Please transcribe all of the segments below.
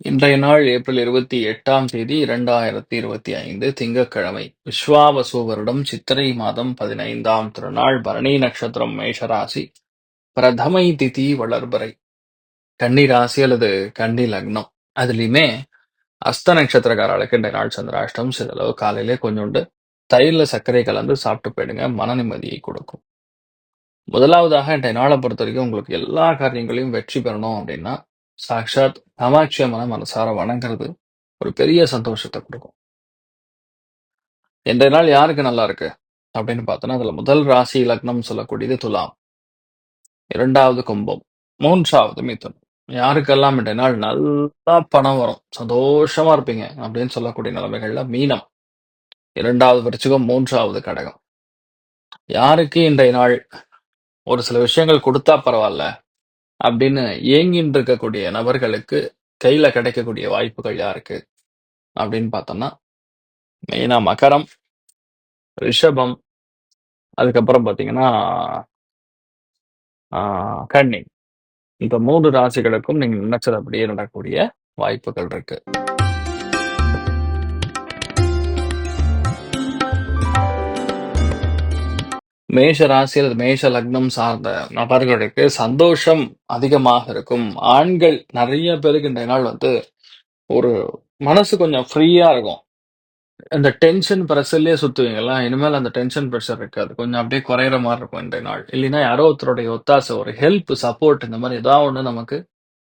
இன்றைய நாள் ஏப்ரல் இருபத்தி எட்டாம் தேதி இரண்டாயிரத்தி இருபத்தி ஐந்து திங்கட்கிழமை. விஸ்வாவசு வருடம் சித்திரை மாதம் பதினைந்தாம் திருநாள் பரணி நட்சத்திரம் மேஷராசி. பிரதமை திதி வளர்பறை. கன்னி ராசி அல்லது கன்னி லக்னம். அதுலயுமே அஸ்த நட்சத்திரக்காரர்களுக்கு இந்த நாள் சந்திராஷ்டம் சிறிதளவு காலையிலே கொஞ்சோண்டு தயிர்ல சர்க்கரை கலந்து சாப்பிட்டு போயிடுங்க மன நிம்மதியை கொடுக்கும். முதலாவதாக இன்றைய நாளை பொறுத்த வரைக்கும் உங்களுக்கு எல்லா காரியங்களையும் வெற்றி பெறணும் அப்படின்னா சாக்ஷாத் காமாட்சி அம்மனை மனசார வணங்குறது ஒரு பெரிய சந்தோஷத்தை கொடுக்கும். இன்றைய நாள் யாருக்கு நல்லா இருக்கு? அப்படின்னு பார்த்தோன்னா அதுல முதல் ராசி லக்னம் சொல்லக்கூடியது துலாம். இரண்டாவது கும்பம். மூன்றாவது மிதுனம் யாருக்கெல்லாம் இன்றைய நாள் நல்லா பணம் வரும் சந்தோஷமா இருப்பீங்க அப்படின்னு சொல்லக்கூடிய நிலைமைகள்ல மீனம். இரண்டாவது விருச்சிகம் மூன்றாவது கடகம். யாருக்கு இன்றைய நாள் ஒரு சில விஷயங்கள் கொடுத்தா பரவாயில்ல அப்படின்னு ஏங்கின்னு இருக்கக்கூடிய நபர்களுக்கு கையில கிடைக்கக்கூடிய வாய்ப்புகள் யாருக்கு? அப்படின்னு பார்த்தோம்னா மெயினா மகரம் ரிஷபம் அதுக்கப்புறம் பார்த்தீங்கன்னா ஆஹ், கன்னி. இந்த மூன்று ராசிகளுக்கும் நீங்க நினைச்சது அப்படியே நடக்கக்கூடிய வாய்ப்புகள் இருக்கு. மேஷ ராசி அல்லது மேஷ லக்னம் சார்ந்த நபர்களுக்கு சந்தோஷம் அதிகமாக இருக்கும். ஆண்கள் நிறைய பேருக்கு இந்த நாள் வந்து ஒரு மனசு கொஞ்சம் ஃப்ரீயா இருக்கும். இந்த டென்ஷன் ப்ரெஷர்லயே சுத்துவீங்களா இனிமேல் அந்த டென்ஷன் ப்ரெஷர் இருக்காது. கொஞ்சம் அப்படியே குறையிற மாதிரி இருக்கும் இந்த நாள். இல்லைன்னா யாரோ ஒருத்தருடைய ஒத்தாசை ஒரு ஹெல்ப் சப்போர்ட் இந்த மாதிரி ஏதாவது ஒன்று நமக்கு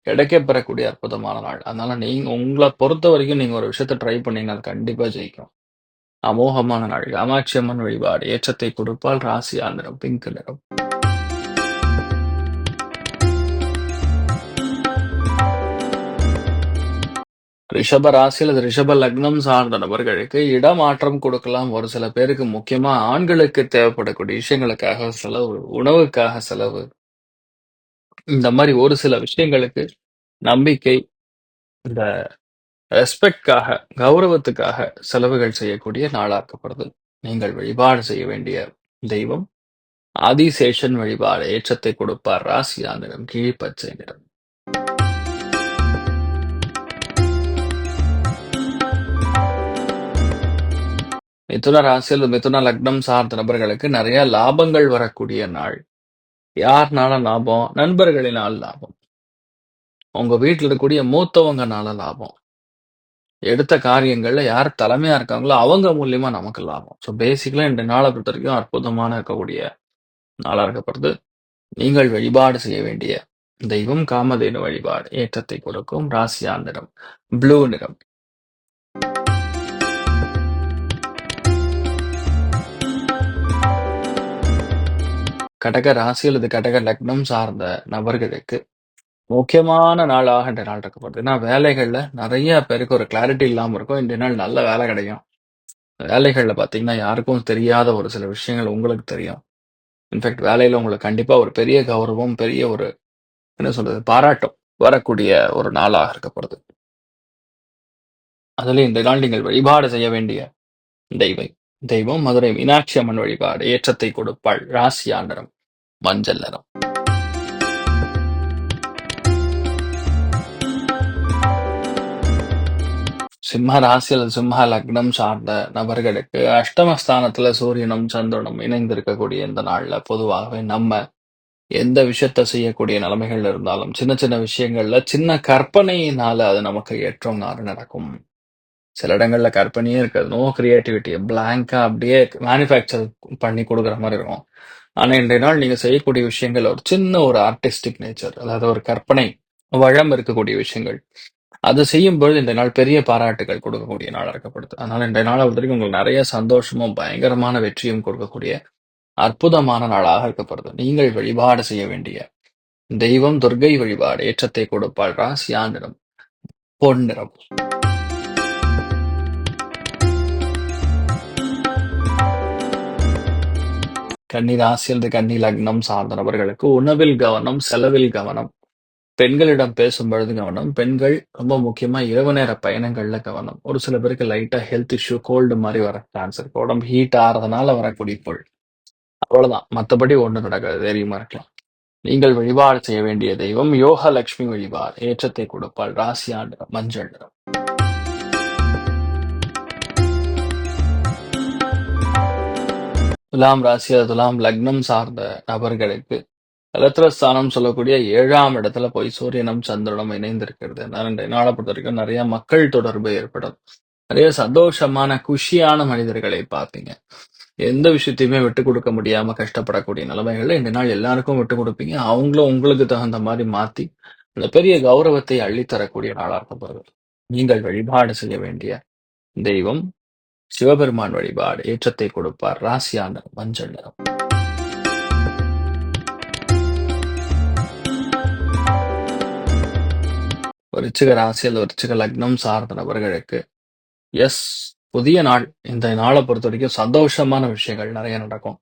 கிடைக்க பெறக்கூடிய அற்புதமான நாள். அதனால நீங்க உங்களை பொறுத்த வரைக்கும் நீங்க ஒரு விஷயத்த ட்ரை பண்ணீங்கன்னா அது கண்டிப்பா ஜெயிக்கும். அமோகமான நாள். காமாட்சி அம்மன் வழிபாடு. ஏற்றத்தை கொடுப்பால் ராசி ஆந்திரம் பிங்க் நிறம். ரிஷப ராசி அல்லது ரிஷப லக்னம் சார்ந்த நபர்களுக்கு இடமாற்றம் கொடுக்கலாம். ஒரு சில பேருக்கு முக்கியமா ஆண்களுக்கு தேவைப்படக்கூடிய விஷயங்களுக்காக செலவு உணவுக்காக செலவு. இந்த மாதிரி ஒரு சில விஷயங்களுக்கு நம்பிக்கை இந்த ரெஸ்பெக்ட்காக கௌரவத்துக்காக செலவுகள் செய்யக்கூடிய நாளாக்கப்படுது. நீங்கள் வழிபாடு செய்ய வேண்டிய தெய்வம் ஆதிசேஷன் வழிபாடு ஏற்றத்தை கொடுப்பார் ராசியா நிறம் கீழ்ப்பச்சை நிறம். மிதுன ராசியில் மிதுன லக்னம் சார்ந்த நபர்களுக்கு நிறைய லாபங்கள் வரக்கூடிய நாள். யார்னால லாபம்? நண்பர்களினால் லாபம். உங்க வீட்டில் இருக்கக்கூடிய மூத்தவங்கனால லாபம். எடுத்த காரியங்கள்ல யார் தலைமையா இருக்காங்களோ அவங்க மூலியமா நமக்கு லாபம். ஸோ பேசிக்கலா இந்த நாளை பொறுத்த வரைக்கும் அற்புதமான இருக்கக்கூடிய நாளா இருக்கப்படுது நீங்கள் வழிபாடு செய்ய வேண்டிய தெய்வம் காமதேனு வழிபாடு. ஏற்றத்தை கொடுக்கும் ராசியா நிறம் ப்ளூ நிறம். கடக ராசி அல்லது கடக லக்னம் சார்ந்த நபர்களுக்கு முக்கியமான நாளாக இந்த நாள் இருக்கப்படுது ஏன்னா வேலைகள்ல நிறைய பேருக்கு ஒரு கிளாரிட்டி இல்லாமல் இருக்கும். இந்த நாள் நல்ல வேலை கிடைக்கும். வேலைகளில் பார்த்தீங்கன்னா யாருக்கும் தெரியாத ஒரு சில விஷயங்கள் உங்களுக்கு தெரியும். இன்ஃபேக்ட் வேலையில் உங்களுக்கு கண்டிப்பாக ஒரு பெரிய கௌரவம் பெரிய ஒரு என்ன சொல்றது பாராட்டம் வரக்கூடிய ஒரு நாளாக இருக்கப்படுது அதில் இந்த நாள் நீங்கள் வழிபாடு செய்ய வேண்டிய தெய்வை தெய்வம் மதுரை மீனாட்சி அம்மன் வழிபாடு. ஏற்றத்தை கொடுப்பாள் ராசியா நிறம் மஞ்சள் நிறம். சிம்ம ராசியில் சிம்ம லக்னம் சார்ந்த நபர்களுக்கு அஷ்டமஸ்தானத்துல சூரியனும் சந்திரனும் இணைந்திருக்கக்கூடிய இந்த நாள்ல பொதுவாகவே நம்ம எந்த விஷயத்த செய்யக்கூடிய நிலைமைகள் இருந்தாலும் சின்ன சின்ன விஷயங்கள்ல சின்ன கற்பனையினால அது நமக்கு ஏற்றம் நாறு நடக்கும். சில இடங்கள்ல கற்பனையே இருக்காது. நோ கிரியேட்டிவிட்டி பிளாங்கா அப்படியே மேனுஃபேக்சர் பண்ணி கொடுக்குற மாதிரி இருக்கும். ஆனா இன்றைய நாள் நீங்க செய்யக்கூடிய விஷயங்கள் ஒரு சின்ன ஒரு ஆர்டிஸ்டிக் நேச்சர் அதாவது ஒரு கற்பனை வளம் இருக்கக்கூடிய விஷயங்கள். அது செய்யும்பொழுது இந்த நாள் பெரிய பாராட்டுகள் கொடுக்கக்கூடிய நாளாக இருக்கப்படுது அதனால இந்த நாளை பொறுத்த வரைக்கும் உங்களுக்கு நிறைய சந்தோஷமும் பயங்கரமான வெற்றியும் கொடுக்கக்கூடிய அற்புதமான நாளாக இருக்கப்படுது நீங்கள் வழிபாடு செய்ய வேண்டிய தெய்வம் துர்க்கை வழிபாடு ஏற்றத்தை கொடுப்பாள் ராசியா நிறம். பொன்னிறம் கன்னி ராசியில் கன்னி லக்னம் சார்ந்த நபர்களுக்கு உணவில் கவனம் செலவில் கவனம் பெண்களிடம் பேசும் பொழுது கவனம் பெண்கள் ரொம்ப முக்கியமா இரவு நேர பயணங்கள்ல கவனம். ஒரு சில பேருக்கு லைட்டா ஹெல்த் இஷ்யூ கோல்டு மாதிரி வர சான்ஸ் இருக்கு. உடம்பு ஹீட் ஆறதுனால வரக்கூடிய பொருள் அவ்வளவுதான். மத்தபடி ஒண்ணும் நடக்காது. தைரியமா இருக்கலாம். நீங்கள் வழிபாடு செய்ய வேண்டிய தெய்வம் யோக லட்சுமி வழிபாடு. ஏற்றத்தை கொடுப்பாள். ராசியா நிறம் மஞ்சள் நிறம். துலாம் ராசி துலாம் லக்னம் சார்ந்த நபர்களுக்கு கலத்திரஸ்தானம் சொல்லக்கூடிய ஏழாம் இடத்துல போய் சூரியனும் சந்திரனும் இணைந்திருக்கிறது நான் நாளை பொறுத்த வரைக்கும் நிறைய மக்கள் தொடர்பு ஏற்படும். நிறைய சந்தோஷமான குஷியான மனிதர்களை பார்ப்பீங்க. எந்த விஷயத்தையுமே விட்டு கொடுக்க முடியாம கஷ்டப்படக்கூடிய நிலைமைகள்ல இந்த நாள் எல்லாருக்கும் விட்டு கொடுப்பீங்க. அவங்களும் உங்களுக்கு தகுந்த மாதிரி மாத்தி அந்த பெரிய கௌரவத்தை அள்ளித்தரக்கூடிய நாளா இருக்கப்படுது நீங்கள் வழிபாடு செய்ய வேண்டிய தெய்வம் சிவபெருமான் வழிபாடு ஏற்றத்தை கொடுப்பார். ராசியான மஞ்சள் நிறம். விருச்சிக ராசியில் விருச்சிக லக்னம் சார்ந்த நபர்களுக்கு எஸ் புதிய நாள். இந்த நாளை பொறுத்த வரைக்கும் சந்தோஷமான விஷயங்கள் நிறைய நடக்கும்.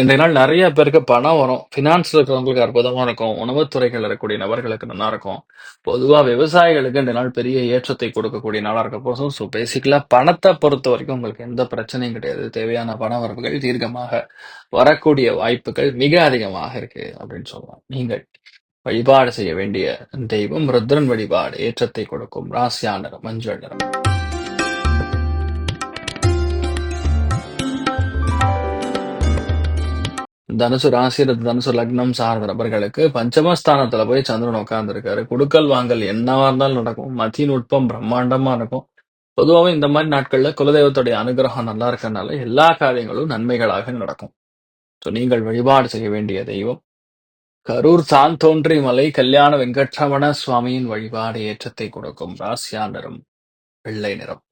இன்றைய நாள் நிறைய பேருக்கு பணம் வரும். ஃபினான்ஸ்ல இருக்கிறவங்களுக்கு அற்புதமா இருக்கும். உணவுத்துறைகள் இருக்கக்கூடிய நபர்களுக்கு நல்லா இருக்கும். பொதுவா விவசாயிகளுக்கு இந்த நாள் பெரிய ஏற்றத்தை கொடுக்கக்கூடிய நாளா இருக்க போதும் ஸோ பேசிக்கலா பணத்தை பொறுத்த வரைக்கும் உங்களுக்கு எந்த பிரச்சனையும் கிடையாது. தேவையான பண வரவுகள் தீர்க்கமாக வரக்கூடிய வாய்ப்புகள் மிக அதிகமாக இருக்கு அப்படின்னு சொல்லலாம். நீங்கள் வழிபாடு செய்ய வேண்டிய தெய்வம் ருத்ரன் வழிபாடு ஏற்றத்தை கொடுக்கும் ராசியா நிறம் மஞ்சள் நிறம். தனுசு ராசி தனுசு லக்னம் சார்ந்த நபர்களுக்கு பஞ்சமஸ்தானத்துல போய் சந்திரன் உட்கார்ந்து இருக்காரு குடுக்கல் வாங்கல் என்னவா இருந்தாலும் நடக்கும். மதி நுட்பம் பிரம்மாண்டமா இருக்கும். பொதுவாகவே இந்த மாதிரி நாட்கள்ல குலதெய்வத்துடைய அனுகிரகம் நல்லா இருக்கிறதுனால எல்லா காரியங்களும் நன்மைகளாக நடக்கும். ஸோ நீங்கள் வழிபாடு செய்ய வேண்டிய தெய்வம் கரூர் தான் தோன்றி மலை கல்யாண வெங்கட்ரமண சுவாமியின் வழிபாடு ஏற்றத்தை கொடுக்கும் ராசியா நிறம் வெள்ளை நிறம்.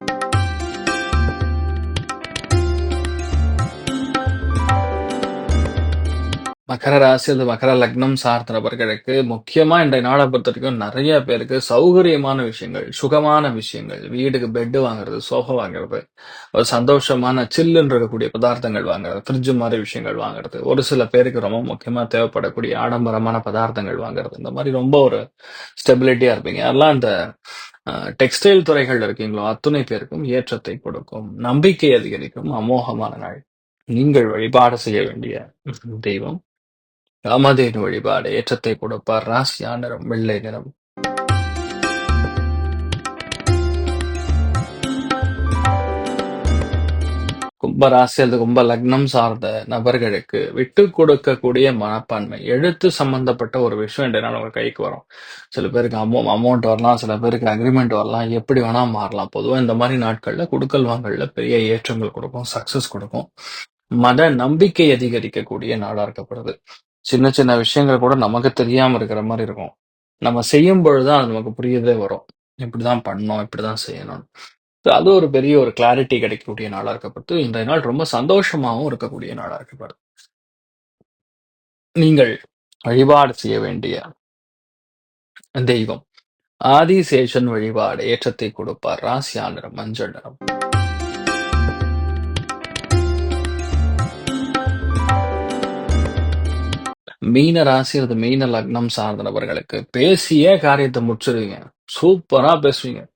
மகர ராசி அல்லது மகர லக்னம் சார்ந்த நபர்களுக்கு முக்கியமா இன்றைய நாளை பொறுத்த வரைக்கும் நிறைய பேருக்கு சௌகரியமான விஷயங்கள் சுகமான விஷயங்கள். வீடுக்கு பெட் வாங்குறது சோஃபா வாங்குறது ஒரு சந்தோஷமான சில்லுன்னு இருக்கக்கூடிய பதார்த்தங்கள் வாங்குறது ஃப்ரிட்ஜ் மாதிரி விஷயங்கள் வாங்குறது. ஒரு சில பேருக்கு ரொம்ப முக்கியமா தேவைப்படக்கூடிய ஆடம்பரமான பதார்த்தங்கள் வாங்குறது. இந்த மாதிரி ரொம்ப ஒரு ஸ்டெபிலிட்டியா இருப்பீங்க. அதெல்லாம் இந்த டெக்ஸ்டைல் துறைகள் இருக்கீங்களோ அத்துணை பேருக்கும் ஏற்றத்தை கொடுக்கும். நம்பிக்கை அதிகரிக்கும். அமோகமான நாள். நீங்கள் வழிபாடு செய்ய வேண்டிய தெய்வம். காமதேனு வழிபாடு ஏற்றத்தை கொடுப்பார். ராசியா நிறம் வெள்ளை நிறம். கும்பராசி அல்லது கும்ப லக்னம் சார்ந்த நபர்களுக்கு விட்டு கொடுக்கக்கூடிய மனப்பான்மை எழுத்து சம்பந்தப்பட்ட ஒரு விஷயம் இன்றைய உங்க கைக்கு வரும். சில பேருக்கு அமௌ அமௌண்ட் வரலாம் சில பேருக்கு அக்ரிமெண்ட் வரலாம் எப்படி வேணா மாறலாம். பொதுவாக இந்த மாதிரி நாட்கள்ல குடுக்கல் வாங்கல்ல பெரிய ஏற்றங்கள் கொடுக்கும் சக்சஸ் கொடுக்கும். மத நம்பிக்கை அதிகரிக்கக்கூடிய நாடா இருக்கப்படுது. சின்ன சின்ன விஷயங்கள் கூட நமக்கு தெரியாம இருக்கிற மாதிரி இருக்கும். நம்ம செய்யும் பொழுதுதான் அது நமக்கு புரியதே வரும். இப்படிதான் பண்ணணும் இப்படிதான் செய்யணும். அது ஒரு பெரிய ஒரு கிளாரிட்டி கிடைக்கக்கூடிய நாளா இருக்கப்படுது. இன்றைய நாள் ரொம்ப சந்தோஷமாகவும் இருக்கக்கூடிய நாளா இருக்கப்படுது. நீங்கள் வழிபாடு செய்ய வேண்டிய தெய்வம். ஆதிசேஷன் வழிபாடு ஏற்றத்தை கொடுப்பார். ராசியா நிறம் மஞ்சள் நிறம். மீன ராசி அல்லது மீன லக்னம் சார்ந்த நபர்களுக்கு பேசியே காரியத்தை முடிச்சிருவீங்க. சூப்பரா பேசுவீங்க.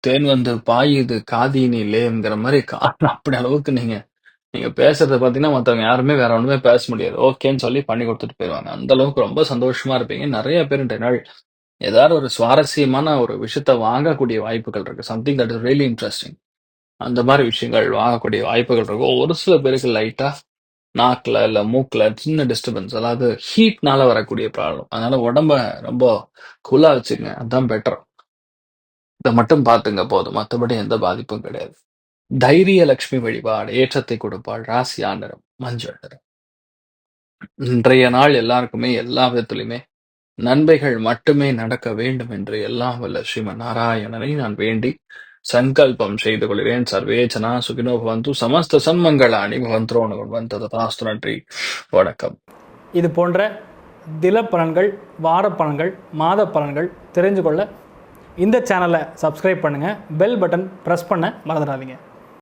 தேன் வந்து பாயுது காதினிலேங்கிற மாதிரி காரணம் அப்படி அளவுக்கு நீங்க நீங்க பேசுறத பாத்தீங்கன்னா மத்தவங்க யாருமே வேற ஒண்ணுமே பேச முடியாது. ஓகேன்னு சொல்லி பண்ணி கொடுத்துட்டு போயிருவாங்க. அந்த அளவுக்கு ரொம்ப சந்தோஷமா இருப்பீங்க. நிறைய பேர் இன்றைய நாள் ஏதாவது ஒரு சுவாரஸ்யமான ஒரு விஷயத்த வாங்கக்கூடிய வாய்ப்புகள் இருக்கு. Something that is really interesting அந்த மாதிரி விஷயங்கள் வாங்கக்கூடிய வாய்ப்புகள் இருக்கும் ஒரு சில பேருக்கு லைட்டா நாக்குல இல்ல மூக்கில் சின்ன டிஸ்டர்பன்ஸ் அதாவது ஹீட்னால வரக்கூடிய ப்ராப்ளம் அதனால உடம்ப ரொம்ப கூலா வச்சுங்க. அதான் பெட்டர் இதை மட்டும் பார்த்துங்க போதும். மற்றபடி எந்த பாதிப்பும் கிடையாது. தைரிய லட்சுமி வழிபாடு ஏற்றத்தை கொடுப்பாள் ராசி ஆண்டரம் மஞ்சள் நிறம். இன்றைய நாள் எல்லாருக்குமே எல்லா விதத்திலுமே நன்மைகள் மட்டுமே நடக்க வேண்டும் என்று எல்லாம் வல்ல ஸ்ரீமன் நாராயணனை நான் வேண்டி சங்கல்பம் செய்து கொள்கிறேன் சர்வேச்சனா சுகினோ பவந்து சமஸ்த சன்மங்களாணி பவந்தோணு வந்தது தாஸ்து நன்றி வணக்கம் இது போன்ற தில பலன்கள் வார பலன்கள் மாத பலன்கள் தெரிஞ்சு கொள்ள இந்த சேனலை சப்ஸ்கிரைப் பண்ணுங்கள் பெல் பட்டன் ப்ரெஸ் பண்ண மறந்துடாதீங்க